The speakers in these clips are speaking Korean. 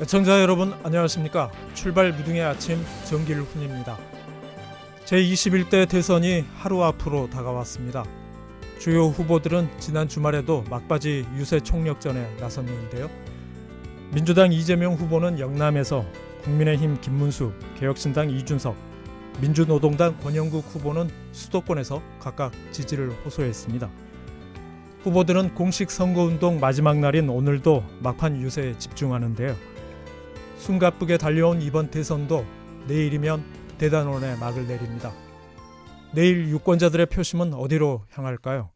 애청자 여러분 안녕하십니까? 출발 무등의 아침 정길훈입니다. 제21대 대선이 하루 앞으로 다가왔습니다. 주요 후보들은 지난 주말에도 막바지 유세 총력전에 나섰는데요. 민주당 이재명 후보는 영남에서 국민의힘 김문수 개혁신당 이준석 민주노동당 권영국 후보는 수도권에서 각각 지지를 호소했습니다. 후보들은 공식 선거운동 마지막 날인 오늘도 막판 유세에 집중하는데요. 숨가쁘게 달려온 이번 대선도 내일이면 대단원에 막을 내립니다. 내일 유권자들의 표심은 어디로 향할까요?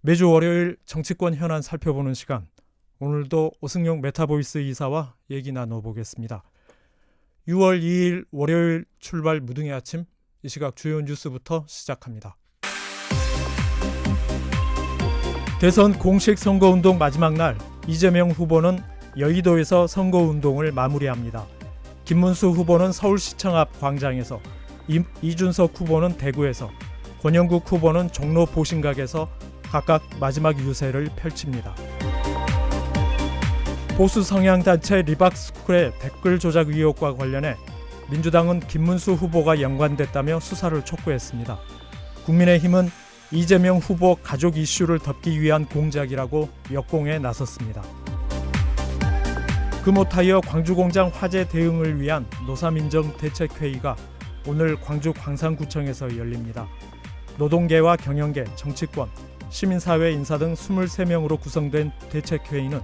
매주 월요일 정치권 현안 살펴보는 시간. 오늘도 오승용 메타보이스 이사와 얘기 나눠보겠습니다. 6월 2일 월요일 출발 무등의 아침 이 시각 주요 뉴스부터 시작합니다. 대선 공식 선거운동 마지막 날 이재명 후보는 여의도에서 선거운동을 마무리합니다. 김문수 후보는 서울시청 앞 광장에서 이, 이준석 후보는 대구에서 권영국 후보는 종로 보신각에서 각각 마지막 유세를 펼칩니다. 보수 성향 단체 리박스쿨의 댓글 조작 의혹과 관련해 민주당은 김문수 후보가 연관됐다며 수사를 촉구했습니다. 국민의힘은 이재명 후보 가족 이슈를 덮기 위한 공작이라고 역공에 나섰습니다. 금호타이어 광주공장 화재 대응을 위한 노사민정 대책회의가 오늘 광주 광산구청에서 열립니다. 노동계와 경영계, 정치권, 시민사회 인사 등 23명으로 구성된 대책회의는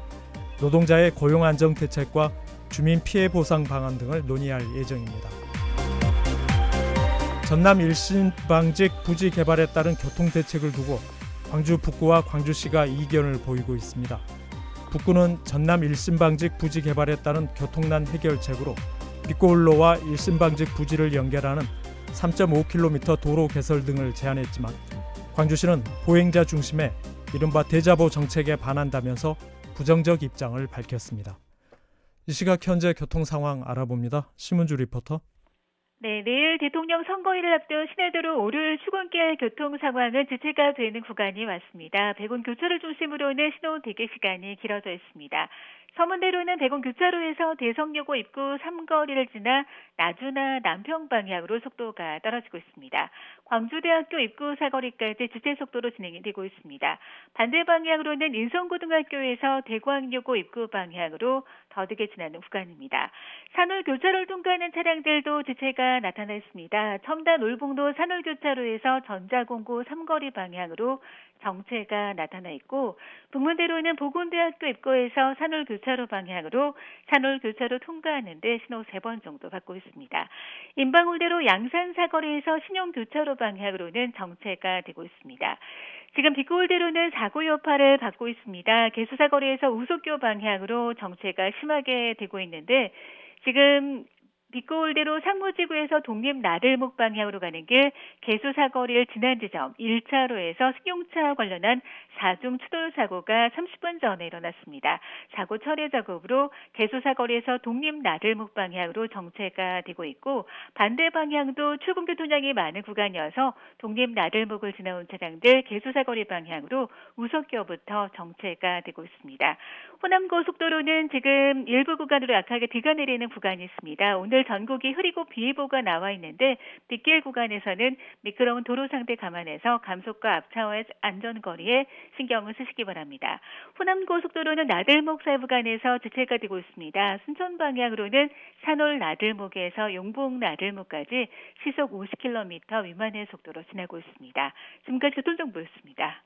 노동자의 고용 안정 대책과 주민 피해 보상 방안 등을 논의할 예정입니다. 전남 일신 방직 부지 개발에 따른 교통 대책을 두고 광주 북구와 광주시가 이견을 보이고 있습니다. 북구는 전남 일신방직 부지 개발에 따른 교통난 해결책으로 빛고울로와 일신방직 부지를 연결하는 3.5km 도로 개설 등을 제안했지만 광주시는 보행자 중심의 이른바 대자보 정책에 반한다면서 부정적 입장을 밝혔습니다. 이 시각 현재 교통 상황 알아봅니다. 신문주 리포터. 네, 내일 대통령 선거일을 앞둔 시내도로 오늘 출근길 교통 상황은 지체가 되는 구간이 왔습니다. 백운 교차를 중심으로는 신호 대기 시간이 길어져 있습니다. 서문대로는 백운 교차로에서 대성여고 입구 3거리를 지나 나주나 남평 방향으로 속도가 떨어지고 있습니다. 광주대학교 입구 사거리까지 지체 속도로 진행이 되고 있습니다. 반대 방향으로는 인성고등학교에서 대광여고 입구 방향으로 더디게 지나는 구간입니다. 산울 교차로를 통과하는 차량들도 지체가 나타나 있습니다. 첨단 울봉도 산울 교차로에서 전자공고 3거리 방향으로 정체가 나타나 있고 북문대로는 보건대학교 입구에서 산울 교차로 방향으로 산울 교차로 통과하는데 신호 3번 정도 받고 있습니다. 인방울대로 양산 사거리에서 신용 교차로 방향으로는 정체가 되고 있습니다. 지금 비코울대로는 사고 여파를 받고 있습니다. 개수사거리에서 우속교 방향으로 정체가 심하게 되고 있는데 지금 비코울대로 상무지구에서 독립 나들목 방향으로 가는 길 개수 사거리를 지난 지점 1차로에서 승용차 관련한 4중 추돌 사고가 30분 전에 일어났습니다. 사고 처리 작업으로 개수 사거리에서 독립 나들목 방향으로 정체가 되고 있고 반대 방향도 출근 교통량이 많은 구간이어서 독립 나들목을 지나온 차량들 개수 사거리 방향으로 우석교부터 정체가 되고 있습니다. 호남고속도로는 지금 일부 구간으로 약하게 비가 내리는 구간이 있습니다. 오늘 전국이 흐리고 비 예보가 나와 있는데 빗길 구간에서는 미끄러운 도로 상태 감안해서 감속과 앞차와의 안전거리에 신경을 쓰시기 바랍니다. 호남 고속도로는 나들목 사이구간에서 지체가 되고 있습니다. 순천 방향으로는 산올 나들목에서 용봉 나들목까지 시속 50km 미만의 속도로 지나고 있습니다. 지금까지 교통정보였습니다.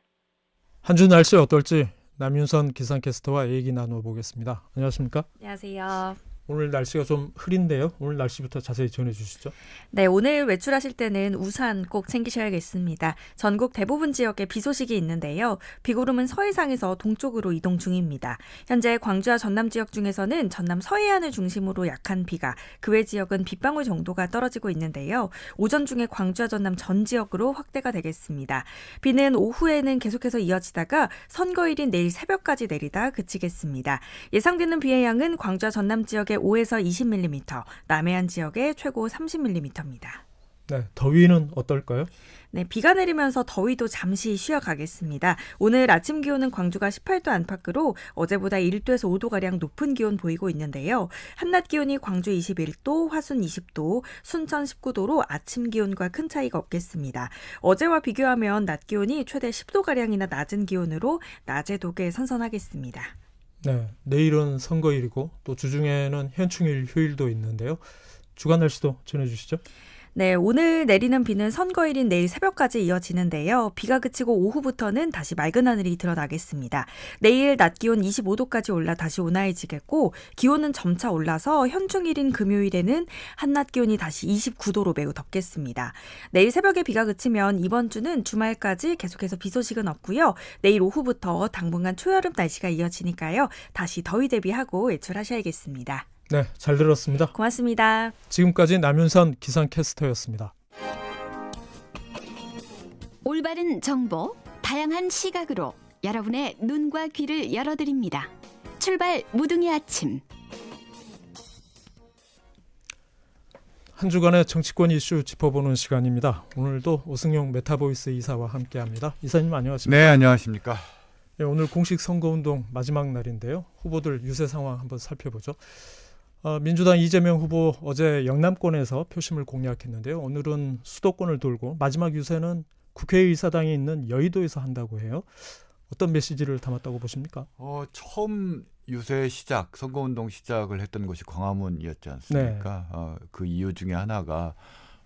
한 주 날씨 어떨지 남윤선 기상캐스터와 얘기 나눠보겠습니다. 안녕하십니까? 안녕하세요. 오늘 날씨가 좀 흐린데요. 오늘 날씨부터 자세히 전해 주시죠. 네, 오늘 외출하실 때는 우산 꼭 챙기셔야겠습니다. 전국 대부분 지역에 비 소식이 있는데요. 비구름은 서해상에서 동쪽으로 이동 중입니다. 현재 광주와 전남 지역 중에서는 전남 서해안을 중심으로 약한 비가, 그 외 지역은 빗방울 정도가 떨어지고 있는데요. 오전 중에 광주와 전남 전 지역으로 확대가 되겠습니다. 비는 오후에는 계속해서 이어지다가 선거일인 내일 새벽까지 내리다 그치겠습니다. 예상되는 비의 양은 광주와 전남 지역에 5에서 20mm, 남해안 지역에 최고 30mm입니다. 네, 더위는 어떨까요? 네, 비가 내리면서 더위도 잠시 쉬어가겠습니다. 오늘 아침 기온은 광주가 18도 안팎으로 어제보다 1도에서 5도 가량 높은 기온 보이고 있는데요. 한낮 기온이 광주 21도, 화순 20도, 순천 19도로 아침 기온과 큰 차이가 없겠습니다. 어제와 비교하면 낮 기온이 최대 10도 가량이나 낮은 기온으로 낮의 독에 선선하겠습니다. 네, 내일은 선거일이고 또 주중에는 현충일 휴일도 있는데요. 주간 날씨도 전해주시죠. 네, 오늘 내리는 비는 선거일인 내일 새벽까지 이어지는데요. 비가 그치고 오후부터는 다시 맑은 하늘이 드러나겠습니다. 내일 낮 기온 25도까지 올라 다시 온화해지겠고 기온은 점차 올라서 현충일인 금요일에는 한낮 기온이 다시 29도로 매우 덥겠습니다. 내일 새벽에 비가 그치면 이번 주는 주말까지 계속해서 비 소식은 없고요. 내일 오후부터 당분간 초여름 날씨가 이어지니까요. 다시 더위 대비하고 외출하셔야겠습니다. 네, 잘 들었습니다. 고맙습니다. 지금까지 남윤선 기상캐스터였습니다. 올바른 정보, 다양한 시각으로 여러분의 눈과 귀를 열어드립니다. 출발 무등의 아침. 한 주간의 정치권 이슈 짚어보는 시간입니다. 오늘도 오승용 메타보이스 이사와 함께합니다. 이사님 안녕하십니까? 네, 안녕하십니까. 네, 오늘 공식 선거운동 마지막 날인데요. 후보들 유세 상황 한번 살펴보죠. 어, 민주당 이재명 후보 어제 영남권에서 표심을 공략했는데요. 오늘은 수도권을 돌고 마지막 유세는 국회의사당이 있는 여의도에서 한다고 해요. 어떤 메시지를 담았다고 보십니까? 어, 처음 유세 시작, 선거운동 시작을 했던 곳이 광화문이었지 않습니까? 어, 그 이유 중에 하나가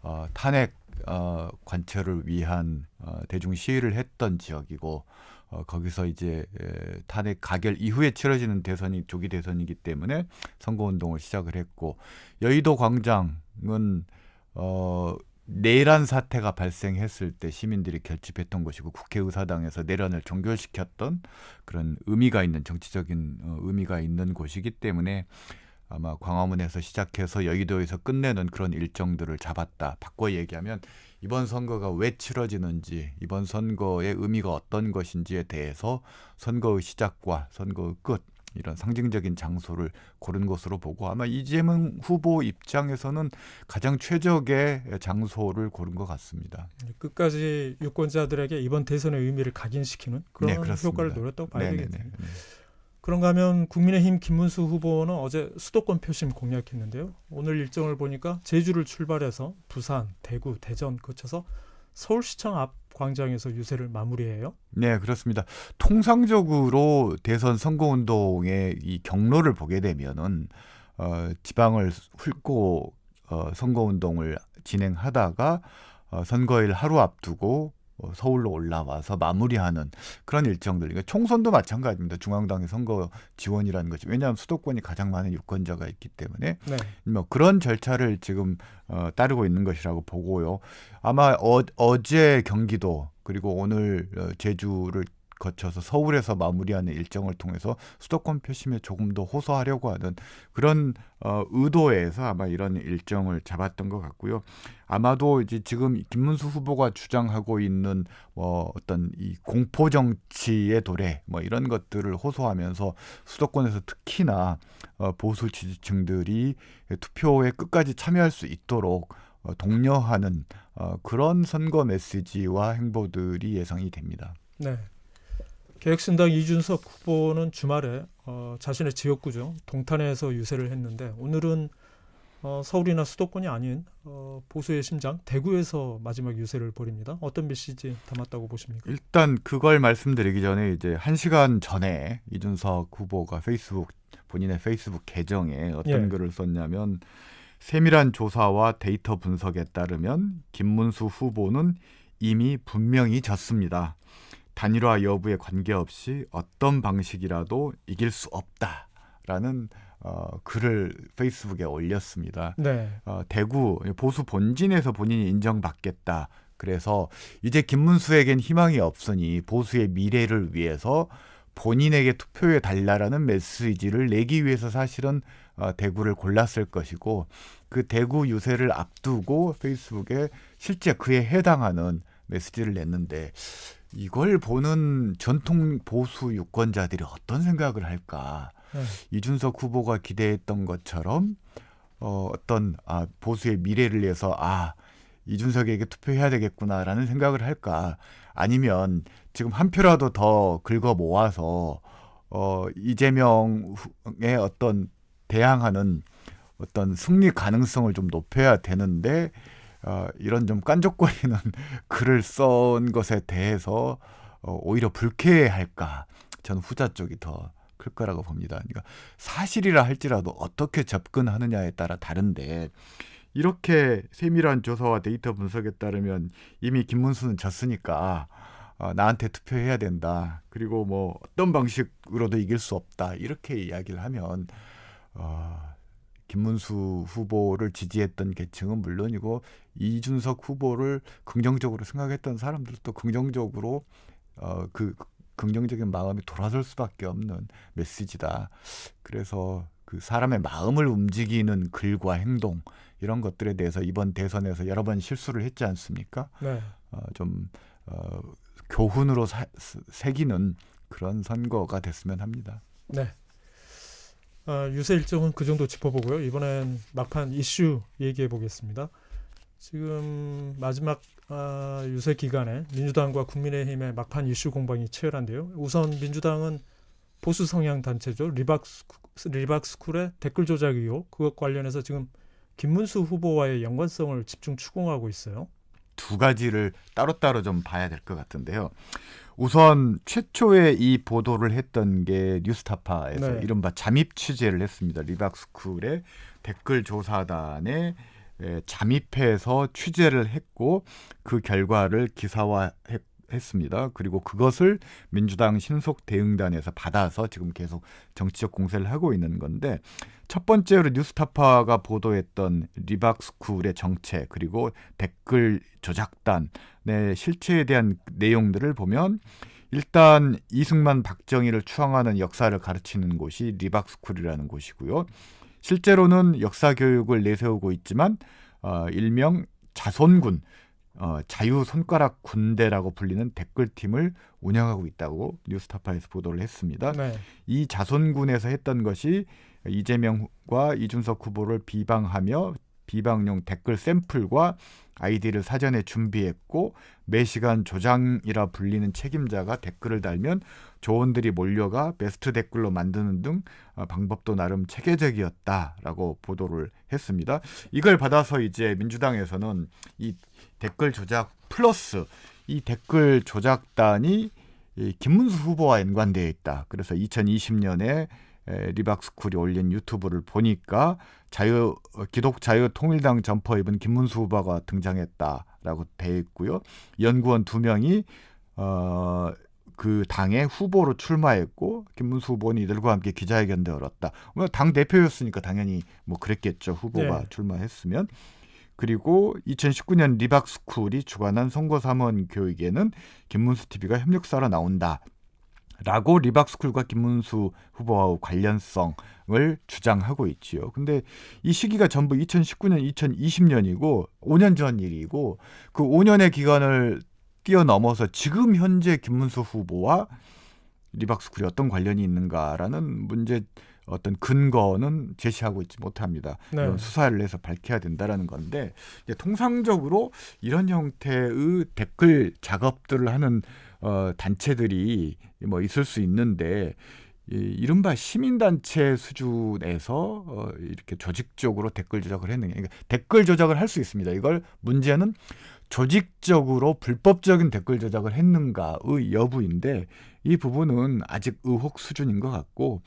어, 탄핵 어, 관철을 위한 어, 대중 시위를 했던 지역이고 어, 거기서 이제 에, 탄핵 가결 이후에 치러지는 대선이 조기 대선이기 때문에 선거 운동을 시작을 했고 여의도 광장은 어, 내란 사태가 발생했을 때 시민들이 결집했던 곳이고 국회의사당에서 내란을 종결시켰던 그런 의미가 있는 정치적인 어, 의미가 있는 곳이기 때문에 아마 광화문에서 시작해서 여의도에서 끝내는 그런 일정들을 잡았다. 바꿔 얘기하면 이번 선거가 왜 치러지는지, 이번 선거의 의미가 어떤 것인지에 대해서 선거의 시작과 선거의 끝 이런 상징적인 장소를 고른 것으로 보고 아마 이재명 후보 입장에서는 가장 최적의 장소를 고른 것 같습니다. 끝까지 유권자들에게 이번 대선의 의미를 각인시키는 그런 네. 효과를 노렸다고 봐야 네네네. 되겠네요. 네. 그런가 하면 국민의힘 김문수 후보는 어제 수도권 표심 공략했는데요. 오늘 일정을 보니까 제주를 출발해서 부산, 대구, 대전 거쳐서 서울시청 앞 광장에서 유세를 마무리해요. 네, 그렇습니다. 통상적으로 대선 선거운동의 이 경로를 보게 되면은 어, 지방을 훑고 어, 선거운동을 진행하다가 어, 선거일 하루 앞두고 어, 서울로 올라와서 마무리하는 그런 일정들. 그러니까 총선도 마찬가지입니다. 중앙당의 선거 지원이라는 것이 왜냐하면 수도권이 가장 많은 유권자가 있기 때문에 네. 뭐 그런 절차를 지금 어, 따르고 있는 것이라고 보고요. 아마 어, 어제 경기도 그리고 오늘 어, 제주를 거쳐서 서울에서 마무리하는 일정을 통해서 수도권 표심에 조금 더 호소하려고 하는 그런 어, 의도에서 아마 이런 일정을 잡았던 것 같고요. 아마도 이제 지금 김문수 후보가 주장하고 있는 뭐 어떤 이 공포 정치의 도래 뭐 이런 것들을 호소하면서 수도권에서 특히나 어, 보수 지지층들이 투표에 끝까지 참여할 수 있도록 어, 독려하는 어, 그런 선거 메시지와 행보들이 예상이 됩니다. 네. 개혁신당 이준석 후보는 주말에 어, 자신의 지역구죠 동탄에서 유세를 했는데 오늘은 어, 서울이나 수도권이 아닌 어, 보수의 심장 대구에서 마지막 유세를 벌입니다. 어떤 메시지 담았다고 보십니까? 일단 그걸 말씀드리기 전에 이제 한 시간 전에 이준석 후보가 페이스북 본인의 페이스북 계정에 어떤 예. 글을 썼냐면 세밀한 조사와 데이터 분석에 따르면 김문수 후보는 이미 분명히 졌습니다. 단일화 여부에 관계없이 어떤 방식이라도 이길 수 없다라는 어, 글을 페이스북에 올렸습니다. 네. 어, 대구 보수 본진에서 본인이 인정받겠다. 그래서 이제 김문수에겐 희망이 없으니 보수의 미래를 위해서 본인에게 투표해 달라라는 메시지를 내기 위해서 사실은 어, 대구를 골랐을 것이고 그 대구 유세를 앞두고 페이스북에 실제 그에 해당하는 메시지를 냈는데 이걸 보는 전통 보수 유권자들이 어떤 생각을 할까? 네. 이준석 후보가 기대했던 것처럼 어, 어떤 아, 보수의 미래를 위해서 아 이준석에게 투표해야 되겠구나라는 생각을 할까? 아니면 지금 한 표라도 더 긁어 모아서 어, 이재명의 어떤 대항하는 어떤 승리 가능성을 좀 높여야 되는데 어, 이런 좀 깐족거리는 글을 쓴 것에 대해서 어, 오히려 불쾌해할까? 저는 후자 쪽이 더 클 거라고 봅니다. 그러니까 사실이라 할지라도 어떻게 접근하느냐에 따라 다른데 이렇게 세밀한 조사와 데이터 분석에 따르면 이미 김문수는 졌으니까 어, 나한테 투표해야 된다. 그리고 뭐 어떤 방식으로도 이길 수 없다. 이렇게 이야기를 하면 어, 김문수 후보를 지지했던 계층은 물론이고 이준석 후보를 긍정적으로 생각했던 사람들도 긍정적으로 어, 그 긍정적인 마음이 돌아설 수밖에 없는 메시지다. 그래서 그 사람의 마음을 움직이는 글과 행동 이런 것들에 대해서 이번 대선에서 여러 번 실수를 했지 않습니까? 네. 어, 좀 어, 교훈으로 사, 새기는 그런 선거가 됐으면 합니다. 네. 아, 유세 일정은 그 정도 짚어보고요. 이번엔 막판 이슈 얘기해 보겠습니다. 지금 마지막 아, 유세 기간에 민주당과 국민의힘의 막판 이슈 공방이 치열한데요. 우선 민주당은 보수 성향 단체죠. 리박스쿨, 리박스쿨의 댓글 조작 의혹 그것 관련해서 지금 김문수 후보와의 연관성을 집중 추궁하고 있어요. 두 가지를 따로따로 좀 봐야 될 것 같은데요. 우선 최초에 이 보도를 했던 게 뉴스타파에서 네. 이른바 잠입 취재를 했습니다. 리박스쿨의 댓글 조사단에 에, 잠입해서 취재를 했고 그 결과를 기사화했 습니다. 그리고 그것을 민주당 신속 대응단에서 받아서 지금 계속 정치적 공세를 하고 있는 건데 첫 번째로 뉴스타파가 보도했던 리박스쿨의 정체 그리고 댓글 조작단의 실체에 대한 내용들을 보면 일단 이승만 박정희를 추앙하는 역사를 가르치는 곳이 리박스쿨이라는 곳이고요. 실제로는 역사 교육을 내세우고 있지만 어, 일명 자손군 어, 자유 손가락 군대라고 불리는 댓글팀을 운영하고 있다고 뉴스타파에서 보도를 했습니다. 네. 이 자손군에서 했던 것이 이재명과 이준석 후보를 비방하며 비방용 댓글 샘플과 아이디를 사전에 준비했고 매 시간 조장이라 불리는 책임자가 댓글을 달면 조원들이 몰려가 베스트 댓글로 만드는 등 어, 방법도 나름 체계적이었다라고 보도를 했습니다. 이걸 받아서 이제 민주당에서는 이 댓글 조작 플러스 이 댓글 조작단이 이 김문수 후보와 연관되어 있다. 그래서 2020년에 에, 리박스쿨이 올린 유튜브를 보니까 자유 어, 기독 자유 통일당 점퍼 입은 김문수 후보가 등장했다라고 돼 있고요. 연구원 두 명이 어, 그 당의 후보로 출마했고 김문수 후보는 이들과 함께 기자회견도 열었다. 뭐당 대표였으니까 당연히 뭐 그랬겠죠. 후보가 네. 출마했으면. 그리고 2019년 리박스쿨이 주관한 선거 사무원 교육에는 김문수 TV가 협력사로 나온다. 라고 리박스쿨과 김문수 후보와 관련성을 주장하고 있지요. 근데 이 시기가 전부 2019년, 2020년이고 5년 전 일이고 그 5년의 기간을 뛰어넘어서 지금 현재 김문수 후보와 리박스쿨이 어떤 관련이 있는가라는 문제 어떤 근거는 제시하고 있지 못합니다. 네. 수사를 해서 밝혀야 된다라는 건데 이제 통상적으로 이런 형태의 댓글 작업들을 하는 어, 단체들이 뭐 있을 수 있는데 이, 이른바 시민단체 수준에서 어, 이렇게 조직적으로 댓글 조작을 했느냐. 그러니까 댓글 조작을 할 수 있습니다. 이걸 문제는 조직적으로 불법적인 댓글 조작을 했는가의 여부인데 이 부분은 아직 의혹 수준인 것 같고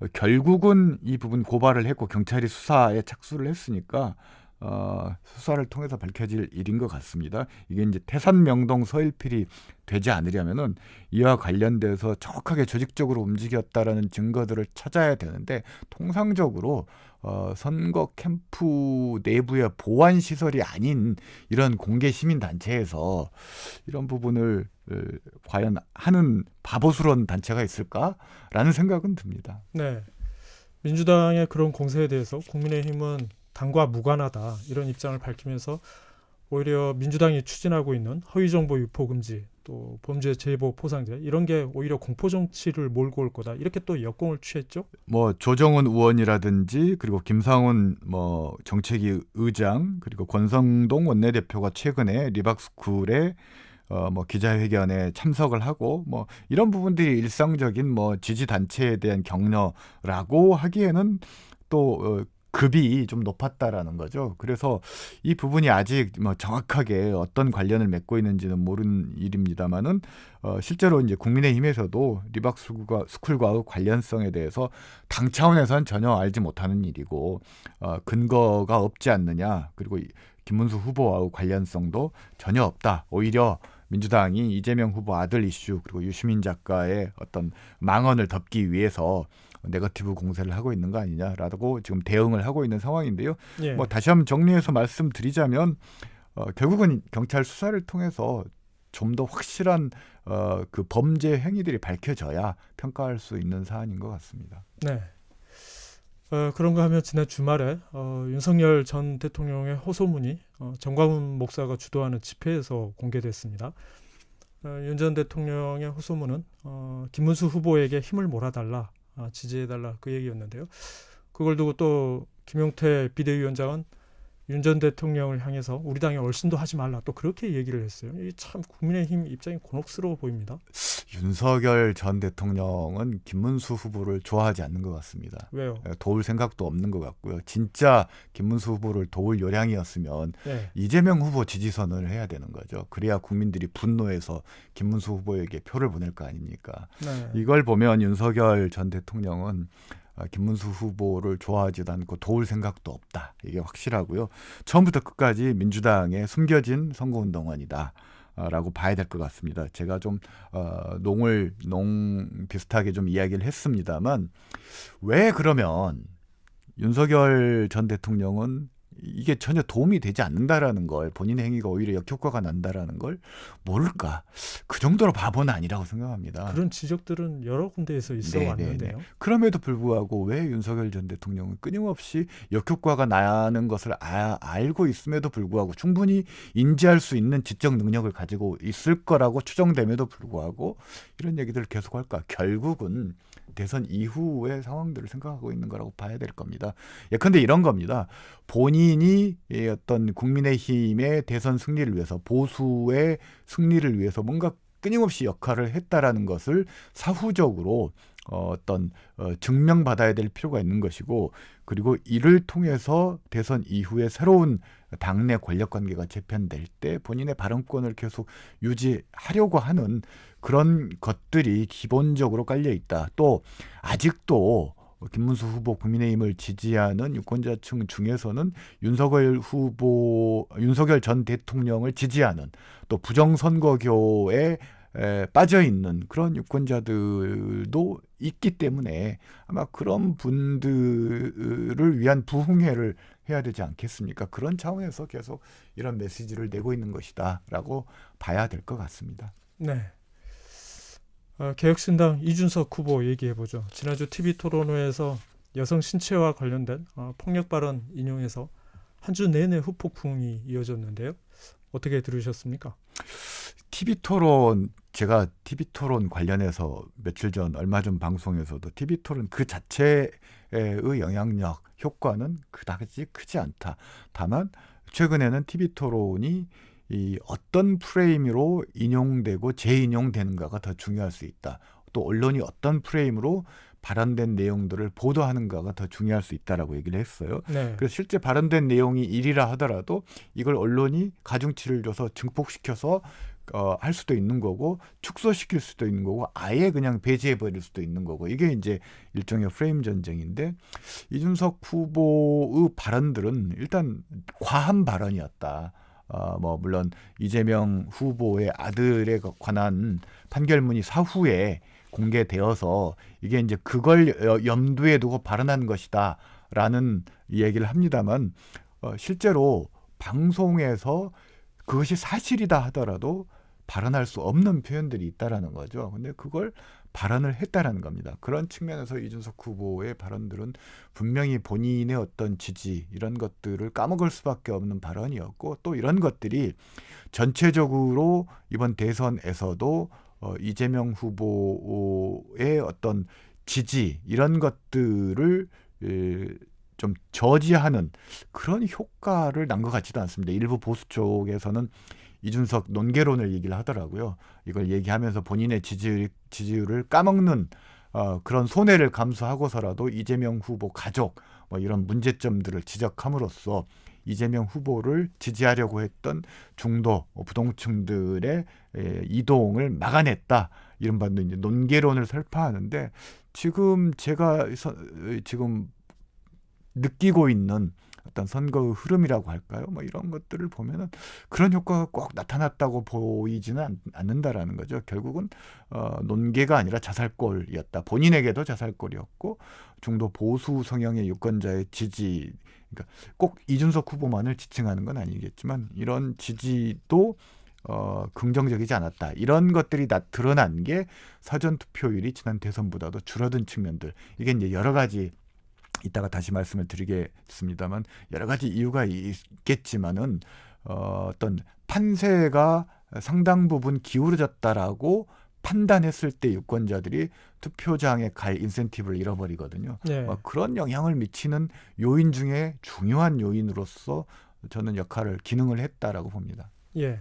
어, 결국은 이 부분 고발을 했고 경찰이 수사에 착수를 했으니까 어, 수사를 통해서 밝혀질 일인 것 같습니다. 이게 이제 태산 명동 서일필이 되지 않으려면은 이와 관련돼서 정확하게 조직적으로 움직였다라는 증거들을 찾아야 되는데 통상적으로 어, 선거 캠프 내부의 보안 시설이 아닌 이런 공개 시민 단체에서 이런 부분을 어, 과연 하는 바보스러운 단체가 있을까라는 생각은 듭니다. 네. 민주당의 그런 공세에 대해서 국민의힘은 당과 무관하다 이런 입장을 밝히면서 오히려 민주당이 추진하고 있는 허위 정보 유포 금지 또 범죄 제보 포상제 이런 게 오히려 공포 정치를 몰고 올 거다 이렇게 또 역공을 취했죠. 뭐 조정훈 의원이라든지 그리고 김상훈 뭐 정책위 의장 그리고 권성동 원내대표가 최근에 리박스쿨에 어뭐 기자회견에 참석을 하고 뭐 이런 부분들이 일상적인 뭐 지지 단체에 대한 격려라고 하기에는 또 어, 급이 좀 높았다라는 거죠. 그래서 이 부분이 아직 뭐 정확하게 어떤 관련을 맺고 있는지는 모르는 일입니다만은 어, 실제로 이제 국민의힘에서도 리박스쿨과 스쿨과의 관련성에 대해서 당 차원에서는 전혀 알지 못하는 일이고 어, 근거가 없지 않느냐 그리고 이 김문수 후보와의 관련성도 전혀 없다. 오히려 민주당이 이재명 후보 아들 이슈 그리고 유시민 작가의 어떤 망언을 덮기 위해서 네거티브 공세를 하고 있는 거 아니냐라고 지금 대응을 하고 있는 상황인데요. 예. 뭐 다시 한번 정리해서 말씀드리자면 어, 결국은 경찰 수사를 통해서 좀 더 확실한 어, 그 범죄 행위들이 밝혀져야 평가할 수 있는 사안인 것 같습니다. 네. 어, 그런가 하면 지난 주말에 어, 윤석열 전 대통령의 호소문이 어, 정광훈 목사가 주도하는 집회에서 공개됐습니다. 어, 윤 전 대통령의 호소문은 어, 김문수 후보에게 힘을 몰아달라, 아, 지지해달라 그 얘기였는데요. 그걸 두고 또 김용태 비대위원장은 윤 전 대통령을 향해서 우리 당에 얼씬도 하지 말라 또 그렇게 얘기를 했어요. 참 국민의힘 입장이 곤혹스러워 보입니다. 윤석열 전 대통령은 김문수 후보를 좋아하지 않는 것 같습니다. 왜요? 에, 도울 생각도 없는 것 같고요. 진짜 김문수 후보를 도울 요량이었으면 네. 이재명 후보 지지선을 해야 되는 거죠. 그래야 국민들이 분노해서 김문수 후보에게 표를 보낼 거 아닙니까? 네. 이걸 보면 윤석열 전 대통령은 아, 김문수 후보를 좋아하지도 않고 도울 생각도 없다. 이게 확실하고요. 처음부터 끝까지 민주당의 숨겨진 선거운동원이다. 아, 라고 봐야 될 것 같습니다. 제가 좀 어, 농을 농 비슷하게 좀 이야기를 했습니다만 왜 그러면 윤석열 전 대통령은 이게 전혀 도움이 되지 않는다라는 걸 본인의 행위가 오히려 역효과가 난다라는 걸 모를까 그 정도로 바보는 아니라고 생각합니다. 그런 지적들은 여러 군데에서 있어 네, 왔는데요. 그럼에도 불구하고 왜 윤석열 전 대통령은 끊임없이 역효과가 나는 것을 아- 알고 있음에도 불구하고 충분히 인지할 수 있는 지적 능력을 가지고 있을 거라고 추정됨에도 불구하고 이런 얘기들을 계속할까? 결국은 대선 이후의 상황들을 생각하고 있는 거라고 봐야 될 겁니다. 예컨대 이런 겁니다. 본인이 이 어떤 국민의힘의 대선 승리를 위해서 보수의 승리를 위해서 뭔가 끊임없이 역할을 했다라는 것을 사후적으로 어, 어떤 어, 증명받아야 될 필요가 있는 것이고 그리고 이를 통해서 대선 이후에 새로운 당내 권력 관계가 재편될 때 본인의 발언권을 계속 유지하려고 하는 그런 것들이 기본적으로 깔려 있다. 또 아직도 김문수 후보 국민의힘을 지지하는 유권자층 중에서는 윤석열 후보 윤석열 전 대통령을 지지하는 또 부정선거교에 에, 빠져 있는 그런 유권자들도 있기 때문에 아마 그런 분들을 위한 부흥회를 해야 되지 않겠습니까? 그런 차원에서 계속 이런 메시지를 내고 있는 것이다라고 봐야 될 것 같습니다. 네. 어, 개혁신당 이준석 후보 얘기해 보죠. 지난주 TV 토론회에서 여성 신체와 관련된 어, 폭력 발언 인용해서 한 주 내내 후폭풍이 이어졌는데요. 어떻게 들으셨습니까? TV 토론 제가 TV 토론 관련해서 며칠 전 얼마 전 방송에서도 TV 토론 그 자체의 영향력 효과는 그다지 크지 않다. 다만 최근에는 TV 토론이 이 어떤 프레임으로 인용되고 재인용되는가가 더 중요할 수 있다. 또 언론이 어떤 프레임으로 발언된 내용들을 보도하는가가 더 중요할 수 있다라고 얘기를 했어요. 네. 그래서 실제 발언된 내용이 일이라 하더라도 이걸 언론이 가중치를 줘서 증폭시켜서 어, 할 수도 있는 거고 축소시킬 수도 있는 거고 아예 그냥 배제해 버릴 수도 있는 거고 이게 이제 일종의 프레임 전쟁인데 이준석 후보의 발언들은 일단 과한 발언이었다. 어, 뭐 물론 이재명 후보의 아들에 관한 판결문이 사후에 공개되어서 이게 이제 그걸 여- 염두에 두고 발언한 것이다라는 얘기를 합니다만 어, 실제로 방송에서 그것이 사실이다 하더라도 발언할 수 없는 표현들이 있다라는 거죠. 근데 그걸 발언을 했다라는 겁니다. 그런 측면에서 이준석 후보의 발언들은 분명히 본인의 어떤 지지 이런 것들을 까먹을 수밖에 없는 발언이었고 또 이런 것들이 전체적으로 이번 대선에서도 어, 이재명 후보의 어떤 지지 이런 것들을 에, 좀 저지하는 그런 효과를 난 것 같지도 않습니다. 일부 보수 쪽에서는 이준석 논개론을 얘기를 하더라고요. 이걸 얘기하면서 본인의 지지율, 지지율을 까먹는 어, 그런 손해를 감수하고서라도 이재명 후보 가족 뭐 이런 문제점들을 지적함으로써 이재명 후보를 지지하려고 했던 중도 뭐 부동층들의 에, 이동을 막아냈다 이른바 이제 논개론을 설파하는데 지금 제가 서, 지금 느끼고 있는 어떤 선거의 흐름이라고 할까요? 뭐 이런 것들을 보면은 그런 효과가 꼭 나타났다고 보이지는 않, 않는다라는 거죠. 결국은 어, 논개가 아니라 자살골이었다. 본인에게도 자살골이었고 중도 보수 성향의 유권자의 지지, 그러니까 꼭 이준석 후보만을 지칭하는 건 아니겠지만 이런 지지도 어, 긍정적이지 않았다. 이런 것들이 나, 드러난 게 사전 투표율이 지난 대선보다도 줄어든 측면들. 이게 이제 여러 가지 이따가 다시 말씀을 드리겠습니다만 여러 가지 이유가 있겠지만은 어, 어떤 판세가 상당 부분 기울어졌다라고 판단했을 때 유권자들이 투표장에 갈 인센티브를 잃어버리거든요. 네. 어, 그런 영향을 미치는 요인 중에 중요한 요인으로서 저는 역할을 기능을 했다라고 봅니다. 예.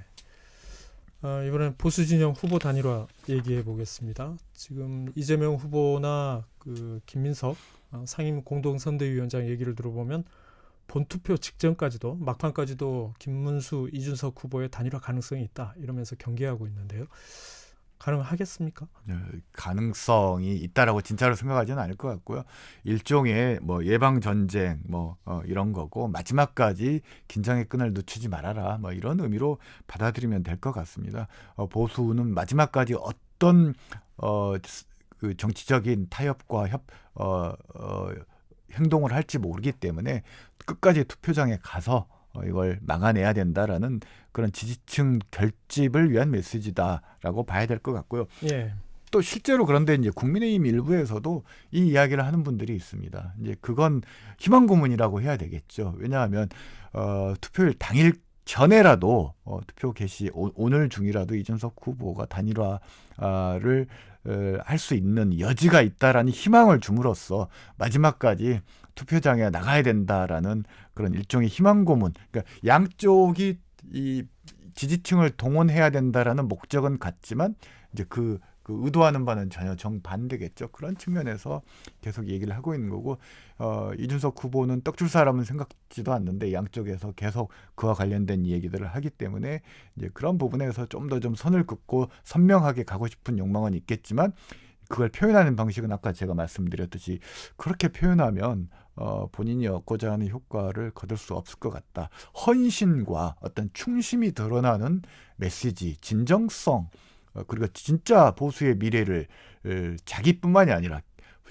어, 이번엔 보수 진영 후보 단일화 얘기해 보겠습니다. 지금 이재명 후보나 그 김민석 어, 상임 공동선대위원장 얘기를 들어보면 본투표 직전까지도 막판까지도 김문수 이준석 후보의 단일화 가능성이 있다 이러면서 경계하고 있는데요. 가능하겠습니까? 네, 가능성이 있다라고 진짜로 생각하지는 않을 것 같고요. 일종의 뭐 예방 전쟁 뭐 어, 이런 거고 마지막까지 긴장의 끈을 늦추지 말아라 뭐 이런 의미로 받아들이면 될 것 같습니다. 어, 보수는 마지막까지 어떤 어, 그 정치적인 타협과 협 어, 어, 행동을 할지 모르기 때문에 끝까지 투표장에 가서 어, 이걸 막아내야 된다라는 그런 지지층 결집을 위한 메시지다라고 봐야 될 것 같고요. 예. 또 실제로 그런데 이제 국민의힘 일부에서도 이 이야기를 하는 분들이 있습니다. 이제 그건 희망 고문이라고 해야 되겠죠. 왜냐하면 어, 투표일 당일 전에라도 어, 투표 개시 오, 오늘 중이라도 이준석 후보가 단일화를 어, 할 수 있는 여지가 있다라는 희망을 줌으로써 마지막까지 투표장에 나가야 된다라는 그런 일종의 희망 고문. 그러니까 양쪽이 이 지지층을 동원해야 된다라는 목적은 같지만 이제 그, 그 의도하는 바는 전혀 정반대겠죠. 그런 측면에서 계속 얘기를 하고 있는 거고 어, 이준석 후보는 떡줄 사람은 생각지도 않는데 양쪽에서 계속 그와 관련된 얘기들을 하기 때문에 이제 그런 부분에서 좀더좀 선을 긋고 선명하게 가고 싶은 욕망은 있겠지만 그걸 표현하는 방식은 아까 제가 말씀드렸듯이 그렇게 표현하면 어, 본인이 얻고자 하는 효과를 거둘 수 없을 것 같다. 헌신과 어떤 충심이 드러나는 메시지, 진정성, 어, 그리고 진짜 보수의 미래를 에, 자기뿐만이 아니라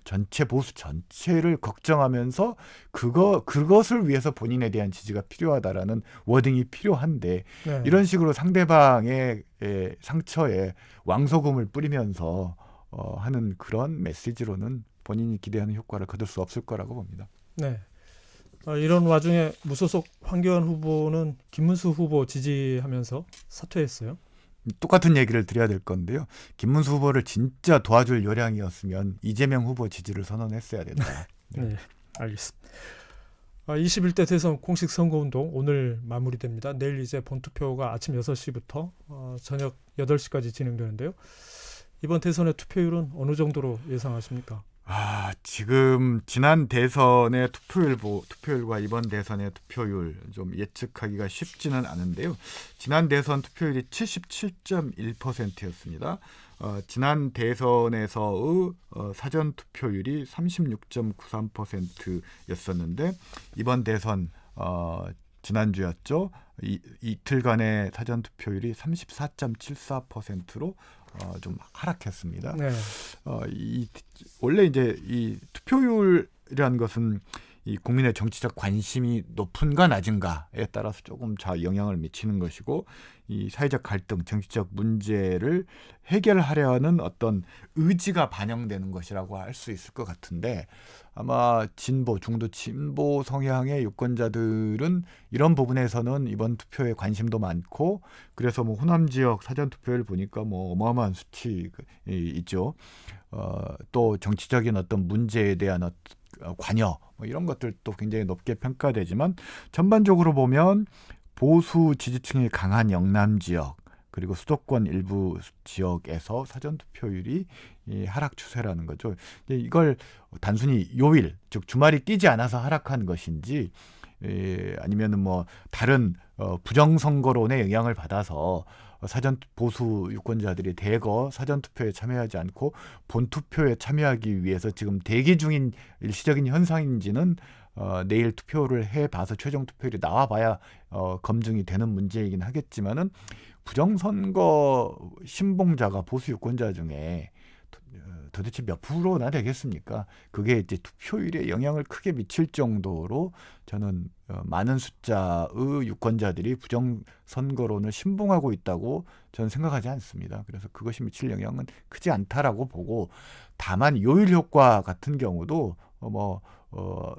전체 보수 전체를 걱정하면서 그거 그것을 위해서 본인에 대한 지지가 필요하다라는 워딩이 필요한데 네. 이런 식으로 상대방의 에, 상처에 왕소금을 뿌리면서 어, 하는 그런 메시지로는 본인이 기대하는 효과를 거둘 수 없을 거라고 봅니다. 네. 어, 이런 와중에 무소속 황교안 후보는 김문수 후보 지지하면서 사퇴했어요. 똑같은 얘기를 드려야 될 건데요. 김문수 후보를 진짜 도와줄 요량이었으면 이재명 후보 지지를 선언했어야 된다. 네. 네, 알겠습니다. 아, 21대 대선 공식 선거운동 오늘 마무리됩니다. 내일 이제 본투표가 아침 6시부터 어, 저녁 8시까지 진행되는데요. 이번 대선의 투표율은 어느 정도로 예상하십니까? 아, 지금 지난 대선의 투표율 보, 투표율과 이번 대선의 투표율 좀 예측하기가 쉽지는 않은데요. 지난 대선 투표율이 77.1%였습니다. 어, 지난 대선에서의 어, 사전 투표율이 36.93%였었는데 이번 대선 어, 지난주였죠. 이, 이틀간의 사전 투표율이 34.74%로 어, 좀 하락했습니다. 네. 어, 이 원래 이제 이 투표율이라는 것은 이 국민의 정치적 관심이 높은가 낮은가에 따라서 조금 자 영향을 미치는 것이고 이 사회적 갈등, 정치적 문제를 해결하려는 어떤 의지가 반영되는 것이라고 할 수 있을 것 같은데 아마 진보, 중도 진보 성향의 유권자들은 이런 부분에서는 이번 투표에 관심도 많고 그래서 뭐 호남 지역 사전 투표를 보니까 뭐 어마어마한 수치 있죠. 어, 또 정치적인 어떤 문제에 대한 어, 관여 뭐 이런 것들도 굉장히 높게 평가되지만 전반적으로 보면 보수 지지층이 강한 영남 지역 그리고 수도권 일부 지역에서 사전 투표율이 이 하락 추세라는 거죠. 이걸 단순히 요일 즉 주말이 끼지 않아서 하락한 것인지 에, 아니면은 뭐 다른 어, 부정 선거론의 영향을 받아서 사전 보수 유권자들이 대거 사전 투표에 참여하지 않고 본 투표에 참여하기 위해서 지금 대기 중인 일시적인 현상인지는 어, 내일 투표를 해봐서 최종 투표율이 나와봐야 어, 검증이 되는 문제이긴 하겠지만은 부정선거 신봉자가 보수 유권자 중에 도- 어, 도대체 몇 프로나 되겠습니까? 그게 이제 투표율에 영향을 크게 미칠 정도로 저는 어, 많은 숫자의 유권자들이 부정 선거론을 신봉하고 있다고 저는 생각하지 않습니다. 그래서 그것이 미칠 영향은 크지 않다라고 보고 다만 요일 효과 같은 경우도 어, 뭐 어,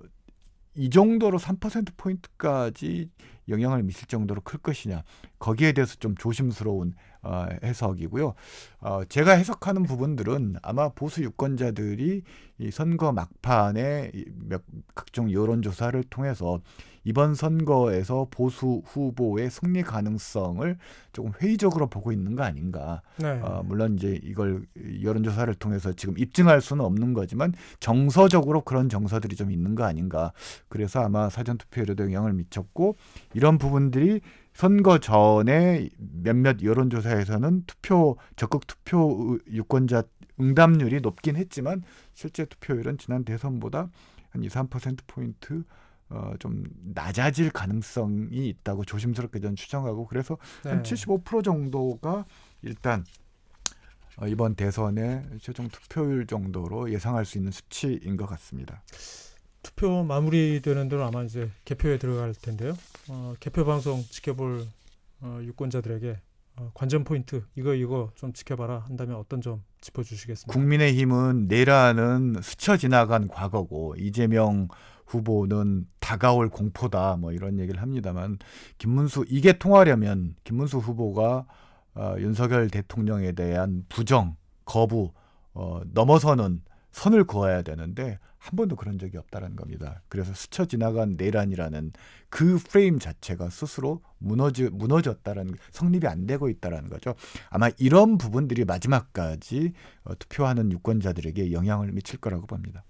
이 정도로 3% 포인트까지 영향을 미칠 정도로 클 것이냐 거기에 대해서 좀 조심스러운 어, 해석이고요. 어, 제가 해석하는 부분들은 아마 보수 유권자들이 이 선거 막판에 이 몇, 각종 여론조사를 통해서 이번 선거에서 보수 후보의 승리 가능성을 조금 회의적으로 보고 있는 거 아닌가. 네. 어, 물론 이제 이걸 여론조사를 통해서 지금 입증할 수는 없는 거지만 정서적으로 그런 정서들이 좀 있는 거 아닌가. 그래서 아마 사전투표에도 영향을 미쳤고 이런 부분들이 선거 전에 몇몇 여론조사에서는 투표 적극 투표 유권자 응답률이 높긴 했지만 실제 투표율은 지난 대선보다 한 2, 3% 포인트 어, 좀 낮아질 가능성이 있다고 조심스럽게 저는 추정하고 그래서 한 네. 75% 정도가 일단 어, 이번 대선의 최종 투표율 정도로 예상할 수 있는 수치인 것 같습니다. 투표 마무리되는 대로 아마 이제 개표에 들어갈 텐데요. 어, 개표 방송 지켜볼 어, 유권자들에게 어, 관전 포인트 이거 이거 좀 지켜봐라 한다면 어떤 점 짚어주시겠습니까? 국민의힘은 내라는 스쳐 지나간 과거고 이재명 후보는 다가올 공포다 뭐 이런 얘기를 합니다만 김문수 이게 통하려면 김문수 후보가 어, 윤석열 대통령에 대한 부정 거부 어, 넘어서는 선을 그어야 되는데 한 번도 그런 적이 없다는 겁니다. 그래서 스쳐 지나간 내란이라는 그 프레임 자체가 스스로 무너지, 무너졌다라는 성립이 안 되고 있다라는 거죠. 아마 이런 부분들이 마지막까지 어, 투표하는 유권자들에게 영향을 미칠 거라고 봅니다.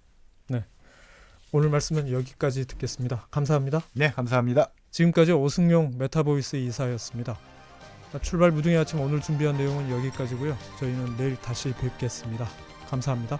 오늘 말씀은 여기까지 듣겠습니다. 감사합니다. 네, 감사합니다. 지금까지 오승용 메타보이스 이사였습니다. 출발 무등의 아침 오늘 준비한 내용은 여기까지고요. 저희는 내일 다시 뵙겠습니다. 감사합니다.